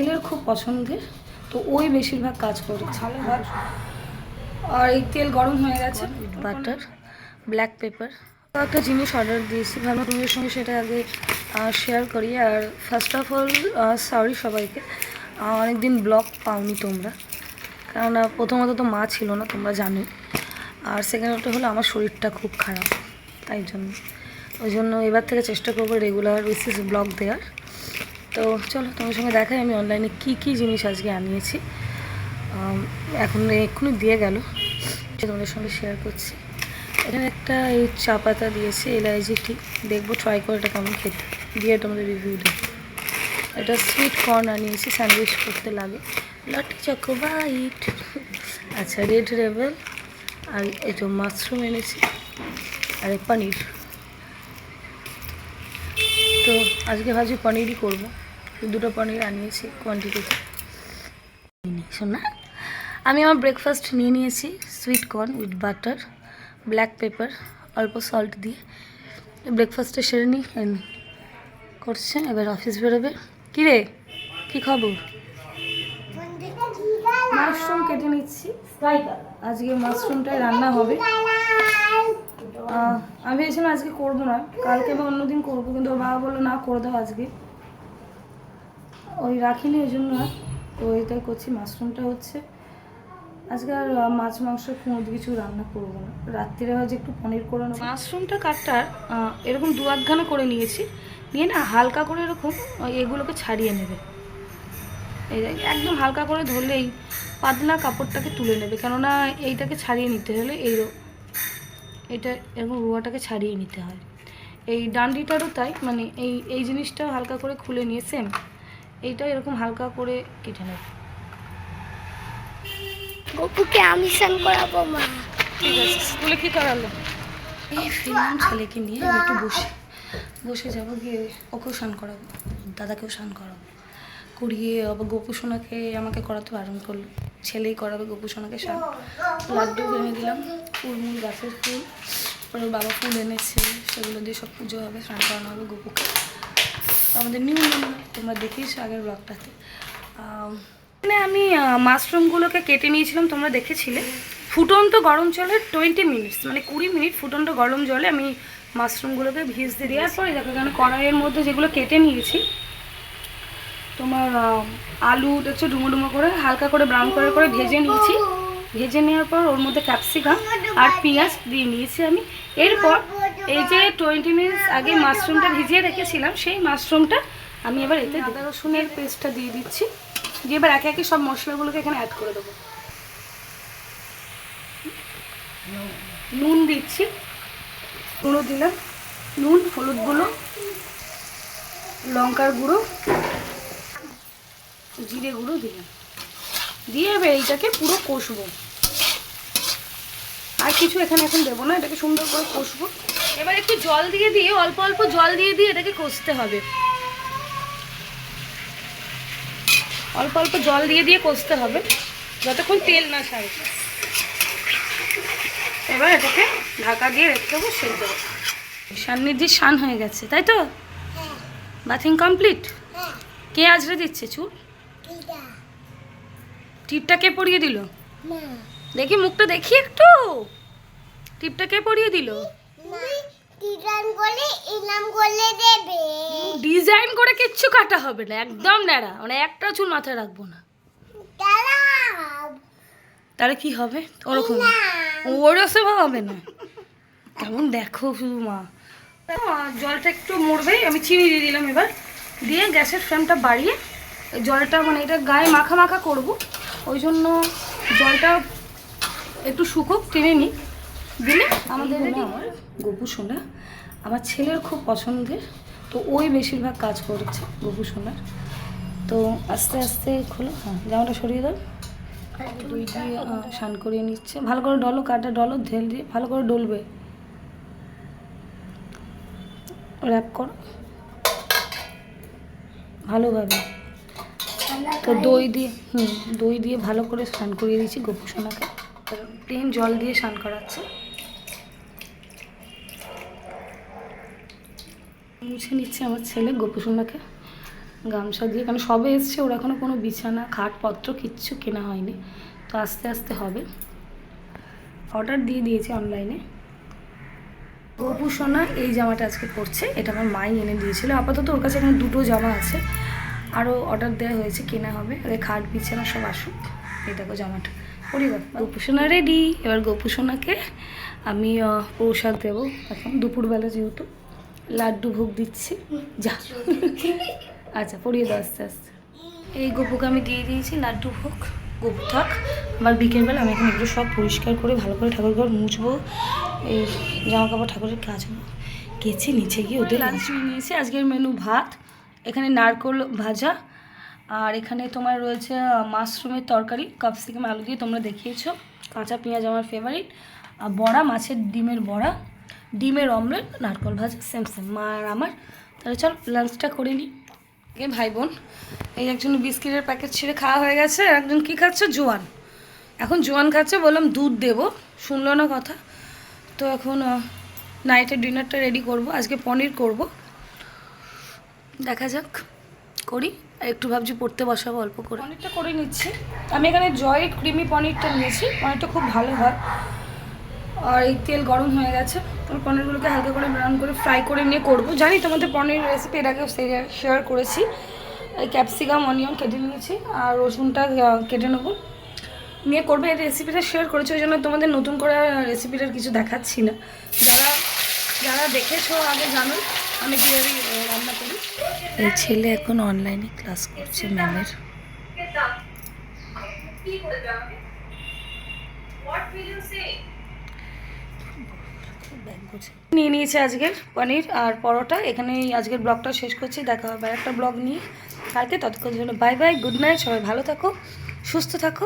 ছেলের খুব পছন্দের তো ওই বেশিরভাগ কাজ করে। ভালো আর এই তেল গরম হয়ে গেছে। বাটার ব্ল্যাক পেপার একটা জিনিস অর্ডার দিয়েছি ভাবলাম তোমাদের সঙ্গে সেটা আগে শেয়ার করি। আর ফার্স্ট অফ অল সরি সবাইকে অনেক দিন ব্লগ পাওনি তোমরা। কারণ প্রথমত তো মা ছিল না তোমরা জানোই। আর সেকেন্ডটা হলো আমার শরীরটা খুব খারাপ তাই জন্য। ওই জন্য এবার থেকে চেষ্টা করব রেগুলার বেসিস ব্লগ দেওয়ার। তো চলো তোমার সঙ্গে দেখাই, আমি অনলাইনে কি কি জিনিস আজকে আনিয়েছি। এখন এক্ষুনি দিয়ে গেল। তোমাদের সঙ্গে শেয়ার করছি। এখানে একটা এই চা পাতা দিয়েছে এলাইজি টি দেখব ট্রাই করে এটা কেমন খেতে। দিয়ে তোমাদের রিভিউ দেবো এটা সুইট কর্ন আনিয়েছি স্যান্ডউইচ করতে লাগে। লটি চকো বাইট আচ্ছা রেড রেবেল আর এটা মাশরুম এনেছি। আর পনির। তো আজকে ভাবছি পনিরই করব। দুটো পনির আনিয়েছি কোয়ান্টিটিতে শোনা আমি আমার ব্রেকফাস্ট নিয়ে নিয়েছি sweet corn with butter black pepper অল্প সল্ট দিয়ে। ব্রেকফাস্টে সেরে নিই করছে, এবার অফিস বেরোবে। কী রে, কী খবর? মাশরুম কেটে নিচ্ছি। আজকে মাশরুমটাই রান্না হবে। আমি ভেবেছিলাম আজকে করব না। কালকে বা অন্যদিন করব কিন্তু ওর বাবা বলল না করে দাও আজকে। ওই রাখিনি ওই জন্য তো এটাই করছি মাশরুমটা হচ্ছে। আজকে আর মাছ মাংস কোনো কিছু রান্না করব না। রাত্রিরে হয়তো একটু পনির করে নেব। মাশরুমটা আহ, এরকম দু আধখানা করে নিয়েছি। নিয়ে না হালকা করে এরকম এগুলোকে ছাড়িয়ে নেবে। একদম হালকা করে ধরলেই পাতলা কাপড়টাকে তুলে নেবে। কেননা এইটাকে ছাড়িয়ে নিতে হলে এই এটা এরকম রুয়াটাকে ছাড়িয়ে নিতে হয়। এই ডান্ডিটারও তাই মানে এই এই জিনিসটা হালকা করে খুলে নিয়ে সেম এইটা এরকম হালকা করে কেটে নেবে। গপুকে আমি স্নান করাবো মা। ঠিক আছে স্কুলে কী করালো? এই ফিরলাম ছেলেকে নিয়ে একটু বসে। বসে যাব গিয়ে ওকেও স্নান করাবো দাদাকেও স্নান করাবো। করিয়ে আবার গোপু সোনাকে আমাকে করাতে বারণ করল। ছেলেই করাবে গোপু সোনাকে স্নান লাড্ডু এনে দিলাম ফুলমুল গাছের ফুল। ওর বাবা ফুল এনেছে, সেগুলো দিয়ে সব পুজো হবে, স্নান করানো হবে গোপুকে। আমাদের নিউ তোমরা দেখিস আগের ব্লগটাতে। এখানে আমি মাশরুমগুলোকে কেটে নিয়েছিলাম, তোমরা দেখেছিলে। ফুটন্ত গরম জলে টোয়েন্টি মিনিটস মানে কুড়ি মিনিট ফুটন্ত গরম জলে আমি মাশরুমগুলোকে ভিজতে দেওয়ার পরে দেখো, এখানে কড়াইয়ের মধ্যে যেগুলো কেটে নিয়েছি তোমার আহ, আলু দেখছ ডুমো ডুমো করে হালকা করে ব্রাউন করে করে ভেজে নিয়েছি। ভেজে নেওয়ার পর ওর মধ্যে ক্যাপসিকাম আর পেঁয়াজ দিয়ে নিয়েছি আমি। এরপর এই যে টোয়েন্টি মিনিটস আগে মাশরুমটা ভিজিয়ে রেখেছিলাম সেই মাশরুমটা আমি এবার এতে আদা রসুনের পেস্টটা দিয়ে দিচ্ছি। দিয়ে এবার একে একে সব মশলাগুলোকে এখানে অ্যাড করে দেবো। নুন দিচ্ছি। গুঁড়ো দিলাম। নুন হলুদ গুঁড়ো লঙ্কার গুঁড়ো। জিরে গুঁড়ো দিলাম দিয়ে এবার এইটাকে পুরো কষবো। আর কিছু এখানে এখন দেবো না এটাকে সুন্দর করে কষবো। এবার একটু জল দিয়ে দিয়ে অল্প অল্প জল দিয়ে দিয়ে এটাকে কষতে হবে। অল্প অল্প জল দিয়ে দিয়ে কষতে হবে যতক্ষণ তেল না ছাড়ে। এবার এটাকে ঢাকা দিয়ে রেখে দেবো সেদ্ধ সান্নিধ্যে শান হয়ে গেছে তাই তো? বাথিং কমপ্লিট কে আজরে দিচ্ছে চুল? টিপটা কে পরিয়ে দিল? দেখি মুখটা দেখি একটু। টিপটা কে পরিয়ে দিল? ডিজাইন করলে ইনাম করলে দেবে। ডিজাইন করে কিচ্ছু কাটা হবে না একদম ন্যাড়া। মানে একটা চুল মাথায় রাখব না। তাহলে কি হবে? ওরকম। ওরসে হবে না। কেমন দেখো শুধু মা জলটা একটু মরবে আমি চিনি দিয়ে দিলাম এবার। দিয়ে গ্যাসের ফ্লেমটা বাড়িয়ে জলটা মানে এটা গায়ে মাখা মাখা করব। ওই জন্য জলটা একটু শুকুক টেনে নিই। দিলে আমাদের আমার গপু সোনা আমার ছেলের খুব পছন্দের তো ওই বেশিরভাগ কাজ করেছে গপু সোনার। তো আস্তে আস্তে খোলো হ্যাঁ জামাটা সরিয়ে দাও। দই স্নান করিয়ে নিচ্ছে। ভালো করে ডলো কাটা ডলো ঢেল দিয়ে ভালো করে ডলবে। র্যাপ করো। ভালোভাবে। তো দই দিয়ে, হুম, দই দিয়ে ভালো করে স্নান করিয়ে দিয়েছি গোপু সোনাকে। প্লেন জল দিয়ে স্নান করাচ্ছে। মুছে নিচ্ছে আমার ছেলে গোপু সোনাকে। গামছা দিয়ে, কারণ সবে এসছে, ওরা এখনও কোনো বিছানা, খাটপত্র কিচ্ছু কেনা হয়নি। তো আস্তে আস্তে হবে। অর্ডার দিয়ে দিয়েছি অনলাইনে গপু সোনা এই জামাটা আজকে পরছে, এটা আমার মাই এনে দিয়েছিল। আপাতত ওর কাছে এখানে দুটো জামা আছে। আরও অর্ডার দেওয়া হয়েছে কেনা হবে। আরে খাট বিছানা সব আসুক। এই দেখো জামাটা। পরিবার গপু সোনা রেডি এবার গপু সোনাকে আমি প্রসাদ দেবো। এখন দুপুরবেলা যেহেতু লাড্ডু ভোগ দিচ্ছি। যা। আচ্ছা পরিয়ে দাও আস্তে আস্তে। এই গপুকে আমি দিয়ে দিয়েছি লাড্ডু ভোগ। গপু থাক। আবার বিকেলবেলা আমি এখন এগুলো সব পরিষ্কার করে ভালো করে ঠাকুর ঘর মুছবো। এই জামা কাপড় ঠাকুরের কাচবো কেচে নিচে গিয়ে ওদের লাঞ্চ নিয়ে নিয়েছি। আজকের মেনু ভাত। এখানে নারকোল ভাজা, আর এখানে তোমার রয়েছে মাশরুমের তরকারি ক্যাপসিকাম আলু দিয়ে তোমরা দেখিয়েছো। কাঁচা পেঁয়াজ আমার ফেভারিট আর বড়া, মাছের ডিমের বড়া, ডিমের অমলেট নারকল ভাজা সেম সেম মা আর আমার। তাহলে চল লাঞ্চটা করে নিই এ ভাই বোন, এই একজন বিস্কিটের প্যাকেট ছিঁড়ে খাওয়া হয়ে গেছে, আর একজন কী খাচ্ছে? জোয়ান। এখন জোয়ান খাচ্ছে, বললাম দুধ দেবো। শুনলো না কথা। তো এখন নাইটের ডিনারটা রেডি করব। আজকে পনির করব। দেখা যাক, করি। আর একটু ভাবছি পড়তে বসাবো, অল্প করে। পনিরটা করে নিচ্ছি। আমি এখানে জয় ক্রিমি পনিরটা নিয়েছি। পনিরটা খুব ভালো হয়। আর এই তেল গরম হয়ে গেছে। আমি পনিরগুলোকে হালকা করে ব্রাউন করে ফ্রাই করে নিয়ে করব। জানি তোমাদের পনির রেসিপি এর আগেও শেয়ার করেছি। ক্যাপসিকাম অনিয়ন কেটে নিয়েছি আর রসুনটা কেটে নেব। নিয়ে করবে। এই রেসিপিটা শেয়ার করেছি, ওই জন্য তোমাদের নতুন করে রেসিপিটার কিছু দেখাচ্ছি না। যারা যারা দেখেছ, আগে জানো। আমি কীভাবে রান্না করি? এই ছেলে এখন অনলাইনে ক্লাস করছে ম্যামের নিয়ে নিয়েছে আজকের পনির আর পরোটা। এখানেই আজকের ব্লগটা শেষ করছি। দেখা হবে আর একটা ব্লগ নিয়ে। কালকে ততক্ষণ জন্য বাই বাই গুড নাইট সবাই ভালো থাকো সুস্থ থাকো।